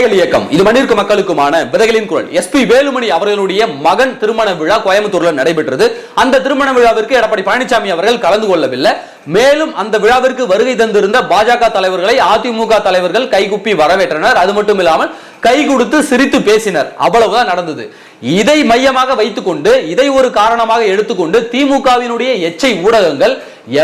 விதைகள் இயக்கம். இது மண்ணிற்கு மக்களுக்குமான விதைகளின் குரல். எஸ்பி வேலுமணி அவர்களுடைய மகன் திருமண விழா கோயம்புத்தூர்ல நடைபெற்றது. அந்த திருமண விழாவிற்கு எடப்பாடி பழனிசாமி அவர்கள் கலந்து கொள்ளவில்லை. மேலும் அந்த விழாவிற்கு வருகை தந்திருந்த பாஜக தலைவர்களை அதிமுக தலைவர்கள் கைகுப்பி வரவேற்றனர். அது மட்டும் இல்லாமல் கை கொடுத்து சிரித்து பேசினர். அவ்வளவுதான் நடந்தது. இதை மையமாக வைத்துக்கொண்டு இதை ஒரு காரணமாக எடுத்துக்கொண்டு திமுகவினுடைய எச்சை ஊடகங்கள்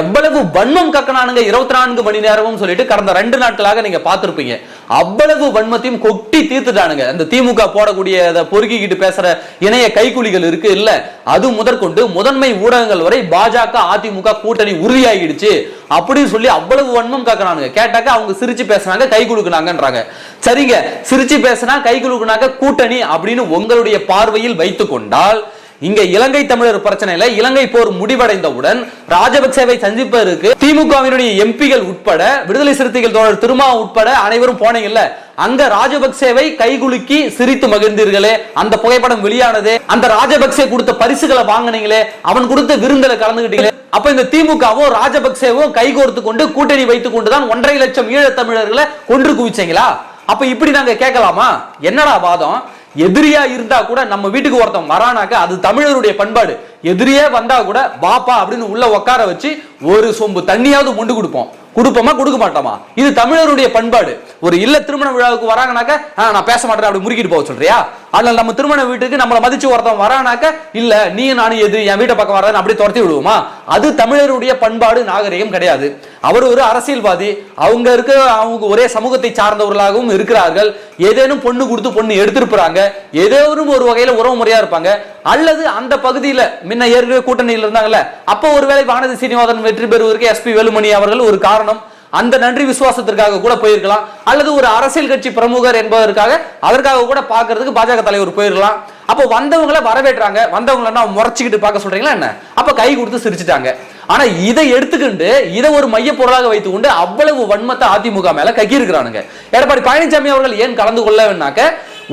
எவ்வளவு வன்மம் கக்கனானுங்க இருபத்தி நான்கு மணி நேரமும் சொல்லிட்டு கடந்த ரெண்டு நாட்களாக நீங்க பார்த்திருப்பீங்க. அவ்வளவு வன்மத்தையும் கொட்டி தீர்த்துட்டானுங்க. அந்த திமுக போடக்கூடிய அதை பொறுக்கிக்கிட்டு பேசுற இணைய கைக்கூலிகள் இருக்கு இல்ல. அது முதற்கொண்டு முதன்மை ஊடகங்கள் வரை பாஜக அதிமுக கூட்டணி உறுதியாகிடுச்சு. அப்படின்னு சொல்லி அவ்வளவு வன்மம் காக்குறானுங்க. கேட்டாக்க அவங்க சிரிச்சு பேசுனாங்க கை குலுக்குனாங்கன்றாங்க. சரிங்க சிரிச்சு பேசுனா கை குலுக்குனாங்க கூட்டணி அப்படின்னு உங்களுடைய பார்வையில் வைத்து கொண்டால் இங்க இலங்கை தமிழர் பிரச்சனையில இலங்கை போர் முடிவடைந்தவுடன் ராஜபக்சேவை சந்திப்பதற்கு திமுகவினுடைய எம்பிகள் உட்பட விடுதலை சிறுத்தைகள் தோழர் திருமா உட்பட அனைவரும் போனீங்கல்ல அங்க ராஜபக்சேவை கைகுலுக்கி சிரித்து மகிழ்ந்தீர்களே. அந்த புகைப்படம் வெளியானது அந்த ராஜபக்சே கொடுத்த பரிசுகளை வாங்குனீங்களே அவன் கொடுத்த விருந்தில கலந்துகிட்டீங்களே. அப்ப இந்த திமுகவும் ராஜபக்சேவும் கைகோர்த்து கொண்டு கூட்டணி வைத்துக் கொண்டுதான் ஒன்றரை லட்சம் ஈழத் தமிழர்களை கொன்று குவிச்சீங்களா? அப்ப இப்படி நாங்க கேட்கலாமா? என்னடா வாதம்? எதிரியா இருந்தா கூட நம்ம வீட்டுக்கு ஒருத்தன் வரானாக்க அது தமிழருடைய பண்பாடு. எதிரியே வந்தா கூட பாப்பா அப்படின்னு உள்ள உட்கார வச்சு ஒரு சொம்பு தண்ணியாவது முண்டு கொடுப்போம். கொடுப்போமா கொடுக்க மாட்டோமா? இது தமிழருடைய பண்பாடு. ஒரு இல்ல திருமண விழாவுக்கு வராங்கனாக்க நான் பேச மாட்டேன் அப்படி முறுக்கிட்டு போக சொல்றியா? ஆனால் நம்ம திருமண வீட்டுக்கு நம்மளை மதிச்சு ஒருத்தன் வரானாக்க இல்ல நீ நானும் எது என் வீட்டை பக்கம் வரான்னு அப்படியே துரத்தி விடுவோமா? அது தமிழருடைய பண்பாடு நாகரிகம் கிடையாது. அவர் ஒரு அரசியல்வாதி. அவங்க இருக்க அவங்க ஒரே சமூகத்தை சார்ந்தவர்களாகவும் இருக்கிறார்கள். ஏதேனும் பொண்ணு கொடுத்து பொண்ணு எடுத்திருப்பாங்க. ஏதேனும் ஒரு வகையில உறவு முறையா இருப்பாங்க. அல்லது அந்த பகுதியில முன்ன ஏற்கனவே கூட்டணியில் இருந்தாங்கல்ல அப்போ ஒருவேளை வானதி சீனிவாசன் வெற்றி பெறுவதற்கு எஸ்பி வேலுமணி அவர்கள் ஒரு காரணம். அந்த நன்றி விசுவாசத்திற்காக கூட போயிருக்கலாம். அல்லது ஒரு அரசியல் கட்சி பிரமுகர் என்பதற்காக அதற்காக கூட பாக்குறதுக்கு பாஜக தலைவர் போயிருக்கலாம். அப்போ வந்தவங்களை வரவேற்றாங்க. வந்தவங்களை முறைச்சிக்கிட்டு பார்க்க சொல்றீங்களா என்ன? அப்ப கை கொடுத்து சிரிச்சிட்டாங்க. ஆனா இதை எடுத்துக்கிண்டு இதை ஒரு மைய பொருளாக வைத்துக்கொண்டு அவ்வளவு வன்மத்தை அதிமுக மேல கக்கி இருக்கிறானுங்க எடப்பாடி பழனிசாமி அவர்கள் ஏன் கலந்து கொள்ளவேனாக்க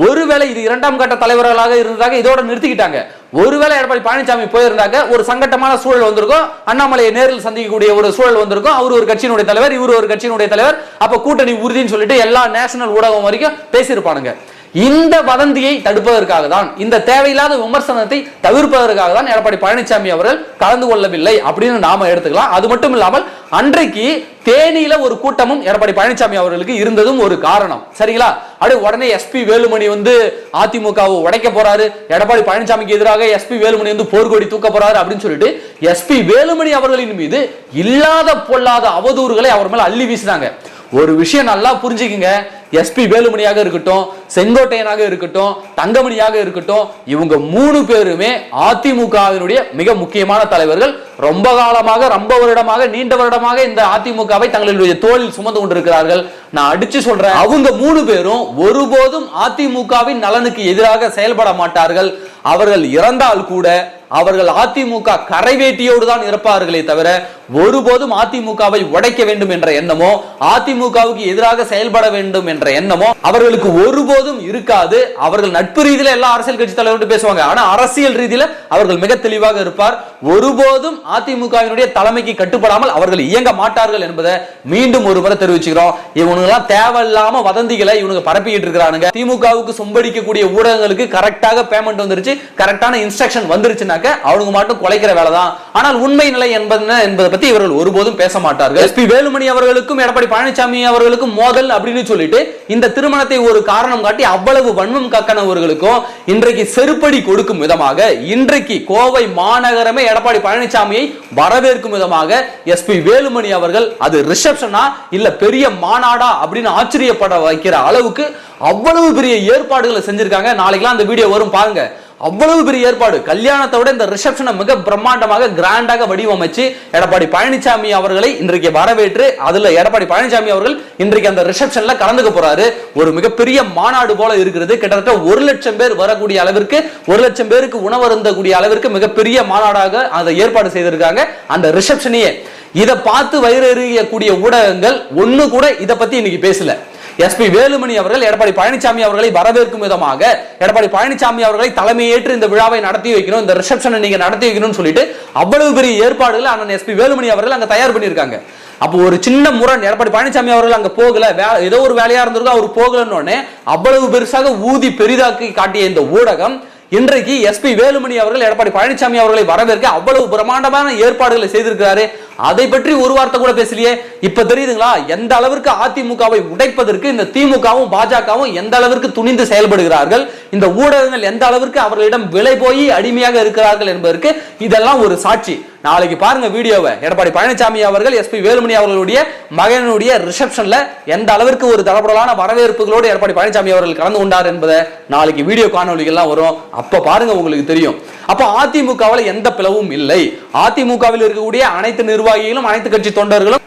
ஒருவேளை இது இரண்டாம் கட்ட தலைவர்களாக இருந்ததாக இதோட நிறுத்திக்கிட்டாங்க. ஒருவேளை எடப்பாடி பழனிசாமி போயிருந்தாக்க ஒரு சங்கட்டமான சூழல் வந்திருக்கும். அண்ணாமலையை நேரில் சந்திக்கக்கூடிய ஒரு சூழல் வந்திருக்கும். அவர் ஒரு கட்சியினுடைய தலைவர் இவர் ஒரு கட்சியினுடைய தலைவர். அப்ப கூட்டணி உறுதின்னு சொல்லிட்டு எல்லா நேஷனல் ஊடகம் வரைக்கும் பேசியிருப்பானுங்க. இந்த வதந்தியை தடுப்பதற்காக தான் இந்த தேவையில்லாத விமர்சனத்தை தவிர்ப்பதற்காக தான் எடப்பாடி பழனிசாமி அவர்கள் கலந்து கொள்ளவில்லை அப்படின்னு நாம எடுத்துக்கலாம். அது மட்டும் இல்லாமல் அன்றைக்கு தேனியில ஒரு கூட்டமும் எடப்பாடி பழனிசாமி அவர்களுக்கு இருந்ததும் ஒரு காரணம். சரிங்களா? அப்படியே உடனே எஸ்பி வேலுமணி வந்து அதிமுகவை உடைக்க போறாரு. எடப்பாடி பழனிசாமிக்கு எதிராக எஸ்பி வேலுமணி வந்து போர்க்கொடி தூக்க போறாரு அப்படின்னு சொல்லிட்டு எஸ்பி வேலுமணி அவர்களின் மீது இல்லாத பொல்லாத அவதூறுகளை அவர் மேல அள்ளி வீசினாங்க. ஒரு விஷயம் நல்லா புரிஞ்சுக்குங்க. எஸ்பி வேலுமணியாக இருக்கட்டும் செங்கோட்டையனாக இருக்கட்டும் தங்கமணியாக இருக்கட்டும் இவங்க மூணு பேருமே அதிமுகவினுடைய மிக முக்கியமான தலைவர்கள். ரொம்ப காலமாக ரொம்ப வருடமாக நீண்ட வருடமாக இந்த அதிமுகவை தங்களுடைய தோளில் சுமந்து கொண்டிருக்கிறார்கள். நான் அடிச்சு சொல்றேன் அவங்க மூணு பேரும் ஒருபோதும் அதிமுகவின் நலனுக்கு எதிராக செயல்பட மாட்டார்கள். அவர்கள் இறந்தால் கூட அவர்கள் அதிமுக கரைவேட்டியோடு தான் இருப்பார்களே தவிர ஒருபோதும் அதிமுகவை உடைக்க வேண்டும் என்ற எண்ணமோ அதிமுகவுக்கு எதிராக செயல்பட வேண்டும் என்ற எண்ணமோ அவர்களுக்கு ஒருபோதும் இருக்காது. அவர்கள் நட்பு ரீதியில எல்லா அரசியல் கட்சி தலைவர்கள் பேசுவாங்க. ஆனா அரசியல் ரீதியில அவர்கள் மிக தெளிவாக இருப்பார். ஒருபோதும் அதிமுகவினுடைய தலைமைக்கு கட்டுப்படாமல் அவர்கள் இயங்க மாட்டார்கள் என்பதை மீண்டும் ஒரு முறை தெரிவிச்சுக்கிறோம். இவனுங்க எல்லாம் தேவையில்லாம வதந்திகளை இவனுங்க பரப்பிக்கிட்டு இருக்கிறானுங்க. திமுகவுக்கு சொம்படிக்கக்கூடிய ஊடகங்களுக்கு கரெக்டாக பேமெண்ட் வந்துருச்சு. கரெக்டான இன்ஸ்ட்ரக்ஷன் வந்துருச்சுனாக்க அவனுங்க மட்டும் குலைக்கிற வேலை தான் ஆனால் உண்மை நிலை என்பது என்பதை பத்தி இவர்கள் ஒருபோதும் பேச மாட்டார்கள். எஸ்பி வேலுமணி அவர்களுக்கும் எடப்பாடி பழனிசாமி அவர்களுக்கும் மோதல் அப்படின்னு சொல்லிட்டு இந்த திருமணத்தை ஒரு காரணம் காட்டி அவ்வளவு வன்மம் கக்கனவர்களுக்கும் இன்றைக்கு செருப்படி கொடுக்கும் விதமாக இன்றைக்கு கோவை மாநகரமே எடப்பாடி பழனிசாமியை வரவேற்கும் விதமாக எஸ்பி வேலுமணி அவர்கள் அது ரிசப்ஷனா இல்ல பெரிய மாநாடா அப்படின்னு ஆச்சரியப்பட வைக்கிற அளவுக்கு அவ்வளவு பெரிய ஏற்பாடுகளை செஞ்சிருக்காங்க. நாளைக்கெல்லாம் அந்த வீடியோ வரும் பாருங்க. அவ்வளவு பெரிய ஏற்பாடு. கல்யாணத்தை விட இந்த ரிசப்ஷனை மிக பிரம்மாண்டமாக கிராண்டாக வடிவமைச்சு எடப்பாடி பழனிசாமி அவர்களை இன்றைக்கு வரவேற்று அதுல எடப்பாடி பழனிசாமி அவர்கள் இன்றைக்கு அந்த ரிசப்ஷன்ல கலந்துக்க போறாரு. ஒரு மிகப்பெரிய மாநாடு போல இருக்கிறது. கிட்டத்தட்ட ஒரு லட்சம் பேர் வரக்கூடிய அளவிற்கு ஒரு லட்சம் பேருக்கு உணவருந்தக்கூடிய அளவிற்கு மிகப்பெரிய மாநாடாக அதை ஏற்பாடு செய்திருக்காங்க. அந்த ரிசப்ஷனையே இதை பார்த்து வயிறு எறியக்கூடிய ஊடகங்கள் ஒன்று கூட இதை பத்தி இன்னைக்கு பேசல. எஸ்பி வேலுமணி அவர்கள் எடப்பாடி பழனிசாமி அவர்களை வரவேற்கும் விதமாக எடப்பாடி பழனிசாமி அவர்களை தலைமையேற்று இந்த விழாவை நடத்தி வைக்கணும் இந்த ரிசப்ஷனை நீங்க நடத்தி வைக்கணும்னு சொல்லிட்டு அவ்வளவு பெரிய ஏற்பாடுகளை அண்ணன் எஸ்பி வேலுமணி அவர்கள் அங்க தயார் பண்ணியிருக்காங்க. அப்போ ஒரு சின்ன முரண் எடப்பாடி பழனிசாமி அவர்கள் அங்க போகல வே- ஏதோ ஒரு வேலையா இருந்திருக்கும் அவர் போகலன்னு அவ்வளவு பெருசாக ஊதி பெரிதாக்கி காட்டிய இந்த ஊடகம் இன்றைக்கு எஸ்பி வேலுமணி அவர்கள் எடப்பாடி பழனிசாமி அவர்களை வரவேற்க அவ்வளவு பிரமாண்டமான ஏற்பாடுகளை செய்திருக்கிறாரு. அதை பற்றி ஒரு வார்த்தை கூட பேசலையே. இப்ப தெரியுதுங்களா? எந்த அளவிற்கு அதிமுகவை உடைப்பதற்கு இந்த திமுகவும் பாஜகவும் எந்த அளவிற்கு துணிந்து செயல்படுகிறார்கள்? இந்த ஊடகங்கள் எந்த அளவிற்கு அவர்களிடம் விலை போய் அடிமையாக இருக்கிறார்கள் என்பதற்கு இதெல்லாம் ஒரு சாட்சி. நாளைக்கு பாருங்க வீடியோவை. எடப்பாடி பழனிசாமி அவர்கள் எஸ்பி வேலுமணி அவர்களுடைய மகனுடைய ரிசப்ஷன்ல எந்த அளவிற்கு ஒரு தளபடலான வரவேற்புகளோடு எடப்பாடி பழனிசாமி அவர்கள் கலந்து கொண்டார் என்பதை நாளைக்கு வீடியோ காணொலிகள்லாம் வரும். அப்ப பாருங்க உங்களுக்கு தெரியும். அப்ப அதிமுகவில் எந்த பிளவும் இல்லை. அதிமுகவில் இருக்கக்கூடிய அனைத்து நிர்வாகிகளும் அனைத்து கட்சி தொண்டர்களும்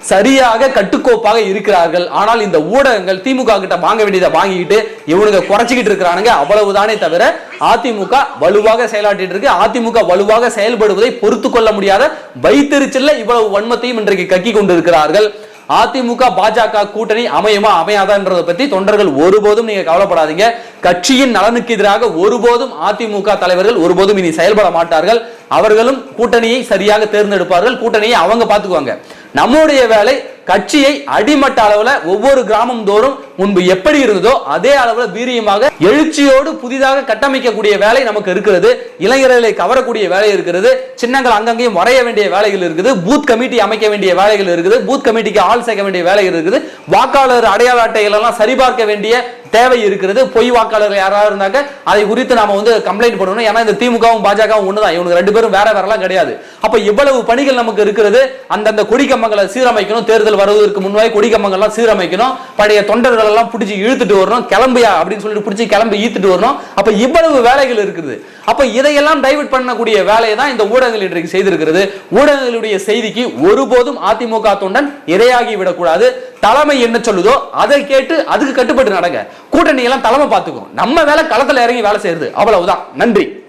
சரியாக கட்டுக்கோப்பாக இருக்கிறார்கள். ஆனால் இந்த ஊடகங்கள் திமுக கிட்ட வாங்க வேண்டியதை வாங்கிக்கிட்டு இவனுங்க குறைச்சிக்கிட்டு இருக்கிறானுங்க. அவ்வளவுதானே தவிர அதிமுக வலுவாக செயலாற்றிட்டு இருக்கு அதிமுக வலுவாக செயல்படுவதை பொறுத்து கொள்ள முடியாத வைத்தறிச்சல்ல இவ்வளவு வன்மத்தையும் இன்றைக்கு கக்கி கொண்டிருக்கிறார்கள். அதிமுக பாஜக கூட்டணி அமையுமா அமையாதான்றதை பத்தி தொண்டர்கள் ஒருபோதும் நீங்க கவலைப்படாதீங்க. கட்சியின் நலனுக்கு எதிராக ஒருபோதும் அதிமுக தலைவர்கள் ஒருபோதும் இனி செயல்பட மாட்டார்கள். அவர்களும் கூட்டணியை சரியாக தேர்ந்தெடுப்பார்கள். கூட்டணியை அவங்க பாத்துக்குவாங்க நம்முடைய வேலை கட்சியை அடிமட்ட அளவுல ஒவ்வொரு கிராமம் தோறும் முன்பு எப்படி இருந்ததோ அதே அளவுல வீரியமாக எழுச்சியோடு புதிதாக கட்டமைக்கக்கூடிய வேலை நமக்கு இருக்கிறது. இளைஞர்களை கவரக்கூடிய வேலை இருக்கிறது. சின்னங்கள் அங்கங்கேயும் வரைய வேண்டிய வேலைகள் இருக்குது. பூத் கமிட்டி அமைக்க வேண்டிய வேலைகள் இருக்குது. பூத் கமிட்டிக்கு ஆள் சேர்க்க வேண்டிய வேலைகள் இருக்குது. வாக்காளர் அடையாள அட்டைகள் எல்லாம் சரிபார்க்க வேண்டிய தேவை இருக்கிறது. பொய் வாக்காளர்கள் யாராவது இருந்தாக்க அதை குறித்து நாம வந்து கம்ப்ளைண்ட் பண்ணணும் ஏன்னா இந்த திமுகவும் பாஜகவும் ஒண்ணுதான். இவங்க ரெண்டு பேரும் வேற வேறலாம் கிடையாது. அப்ப இவ்வளவு பணிகள் நமக்கு இருக்கிறது? அந்தந்த கொடிக்கம்பங்களை சீரமைக்கணும். தேர்தல் வருவதற்கு முன்பாக கொடிக்கம்பங்கள்லாம் சீரமைக்கணும். பழைய தொண்டர்கள் எல்லாம் பிடிச்சி இழுத்துட்டு வரணும். கிளம்பியா அப்படின்னு சொல்லிட்டு பிடிச்சி கிளம்பி ஈத்துட்டு வரணும். அப்ப இவ்வளவு வேலைகள் இருக்குது. அப்ப இதையெல்லாம் டைவர்ட் பண்ணக்கூடிய வேலையை தான் இந்த ஊடகங்கள் இன்றைக்கு செய்திருக்கிறது. ஊடகங்களுடைய செய்திக்கு ஒருபோதும் அதிமுக தொண்டன் இரையாகி விடக்கூடாது. தலைமை என்ன சொல்லுதோ அதை கேட்டு அதுக்கு கட்டுப்பட்டு நடங்க. கூட்டணி எல்லாம் தலைமை பார்த்துக்கும். நம்ம வேலை களத்துல இறங்கி வேலை செய்யறது. அவ்வளவுதான். நன்றி.